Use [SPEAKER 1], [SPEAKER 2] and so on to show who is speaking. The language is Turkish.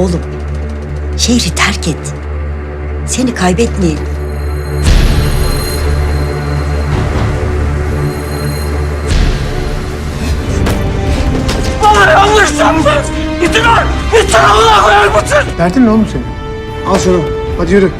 [SPEAKER 1] Oğlum, Şehri terk et. Seni kaybetmeyelim.
[SPEAKER 2] Bana yanlış yaptın. Gidin lan. Gidin Allah'a koyar mısın?
[SPEAKER 3] Derdin ne oğlum senin? Al şunu. Hadi yürü.